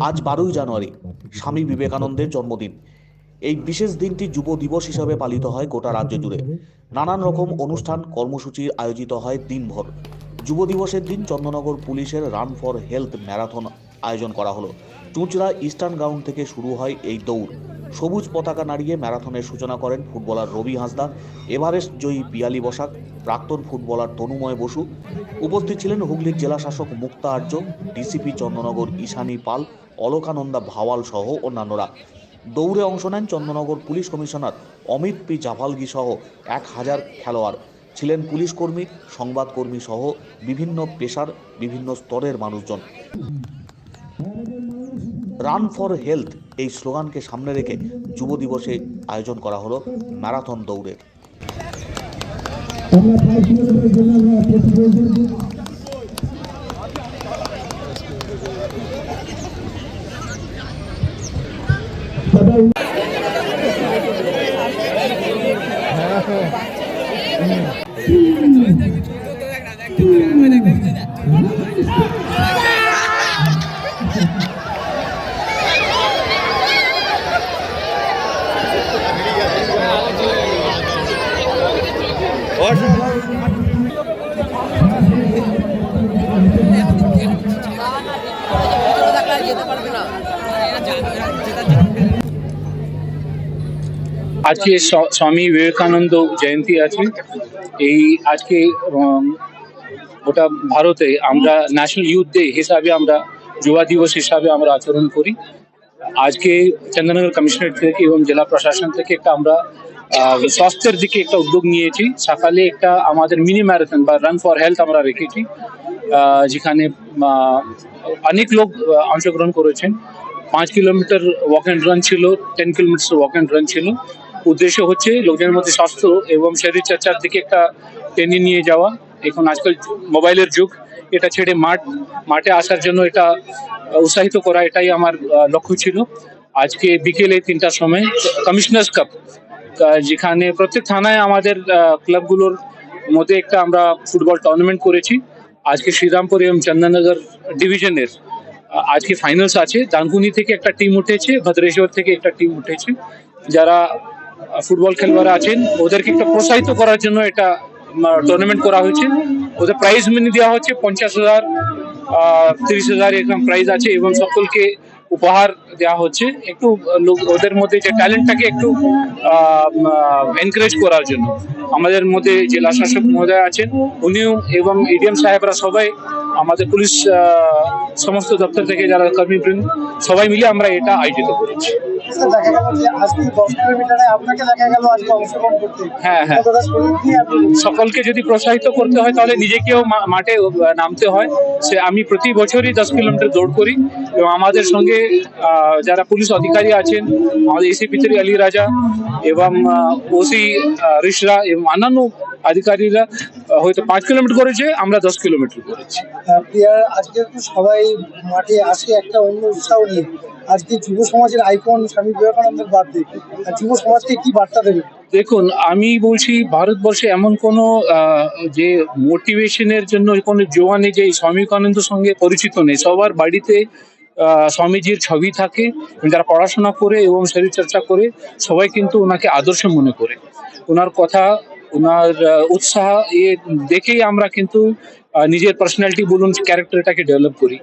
আজ বারোই জানুয়ারি, স্বামী বিবেকানন্দের জন্মদিন। এই বিশেষ দিনটি যুব দিবস হিসাবে পালিত হয় গোটা রাজ্য জুড়ে। নানান রকম অনুষ্ঠান, কর্মসূচি আয়োজিত হয় দিনভর। যুব দিবসের দিন চন্দ্রনগর পুলিশের রান ফর হেলথ ম্যারাথন আয়োজন করা হলো। চুঁচড়া ইস্টার্ন গ্রাউন্ড থেকে শুরু হয় এই দৌড়। সবুজ পতাকা নাড়িয়ে ম্যারাথনের সূচনা করেন ফুটবলার রবি হাঁসদা এভারেস্ট জয়ী পিয়ালি বসাক, প্রাক্তন ফুটবলার তনুময় বসু। উপস্থিত ছিলেন হুগলির জেলা শাসক মুক্তা আর্য, ডিসিপি চন্দ্রনগর ঈশানী পাল, অলোকানন্দা ভাওয়াল সহ অন্যান্যরা। দৌড়ে অংশ নেন Chandannagar police commissioner Amit P Javalgi সহ এক হাজার খেলোয়াড়। ছিলেন পুলিশ কর্মী সংবাদকর্মী সহ বিভিন্ন পেশার বিভিন্ন স্তরের মানুষজন। রান ফর হেলথ এই স্লোগানকে সামনে রেখে যুব দিবসে আয়োজন করা হলো ম্যারাথন দৌড়ের আজকে স্বামী বিবেকানন্দ জয়ন্তী আছে এই আজকে গোটা ভারতে আমরা ন্যাশনাল ইউথ ডে হিসাবে আমরা, যুবা দিবস হিসাবে আমরা আচরণ করি। আজকে চন্দননগর কমিশনারেট থেকে এবং জেলা প্রশাসন থেকে একটা আমরা স্বাস্থ্যের দিকে একটা উদ্যোগ নিয়েছি। সকালে একটা আমাদের মিনি ম্যারাথন বা রান ফর হেলথ আমরা রেখেছি যেখানে অনেক লোক অংশগ্রহণ করেছেন। পাঁচ কিলোমিটার ওয়াক অ্যান্ড রান ছিল ten kilometre walk and run ছিল। উদ্দেশ্য হচ্ছে লোকজনের মধ্যে স্বাস্থ্য এবং শরীর চর্চার দিকে একটা টেনে নিয়ে যাওয়া। এখন আজকাল মোবাইলের যুগ, এটা ছেড়ে মাঠ, মাঠে আসার জন্য এটা উৎসাহিত করা এটাই আমার লক্ষ্য ছিল। আজকে বিকেলে তিনটার সময় কমিশনার্স কাপ যেখানে প্রত্যেক থানায় আমাদের ক্লাবগুলোর মধ্যে একটা আমরা ফুটবল টুর্নামেন্ট করেছি। আজকে শ্রীরামপুর এবং চন্দননগর ডিভিশনের আজকে ফাইনালস আছে। দানকুনি থেকে একটা টিম উঠেছে, ভদ্রেশ্বর থেকে একটা টিম উঠেছে। যারা ফুটবল খেলোয়াড় আছেন, ওদেরকে একটা প্রোৎসাহিত করার জন্য এটা টুর্নামেন্ট করা হয়েছে। ওদের প্রাইজ মেনে দেওয়া হচ্ছে পঞ্চাশ হাজার তিরিশ হাজার এরকম প্রাইজ আছে এবং সকলকে উপহার দেওয়া হচ্ছে একটু লোক ওদের মধ্যে যে ট্যালেন্টটাকে একটু এনকারেজ করার জন্য। আমাদের মধ্যে জেলা শাসক মহোদয় আছেন উনিও এবং এডিএম সাহেবরা সবাই আমাদের পুলিশ সমস্ত দপ্তর থেকে যারা কর্মীবৃন্দ সবাই মিলে আমরা এটা আয়োজিত করেছি। হ্যাঁ, হ্যাঁ। সকলকে যদি প্রোৎসাহিত করতে হয় তাহলে নিজেকেও মাঠে নামতে হয়। সে আমি প্রতি বছরই দশ কিলোমিটার দৌড় করি। এবং আমাদের সঙ্গে যারা পুলিশ অধিকারী আছেন আমাদের এসিপি থ্রি আলী রাজা এবং ওসি রিশরা এবং অন্যান্য আধিকারীরা হয়তো পাঁচ কিলোমিটার করেছে আমরা দশ কিলোমিটার করেছি। আজকে তো সবাই মাঠে আসে একটা অন্য উৎসাহ নিয়ে। আজকে যুব সমাজের আইকন স্বামী বিবেকানন্দের বাদ দিয়ে যুব সমাজকে কি বার্তা দেবে দেখুন আমি বলছি ভারতবর্ষে এমন কোনো যে মোটিভেশনের জন্য কোনো জোয়ানে যে স্বামী বিবেকানন্দের সঙ্গে পরিচিত নেই। সবার বাড়িতে স্বামীজির ছবি থাকে যারা পড়াশোনা করে এবং শরীরচর্চা করে, সবাই কিন্তু ওনাকে আদর্শ মনে করে। ওনার কথা, ওনার উৎসাহ এ দেখেই আমরা কিন্তু নিজের পার্সোনালিটি বলুন ক্যারেক্টারটাকে ডেভেলপ করি।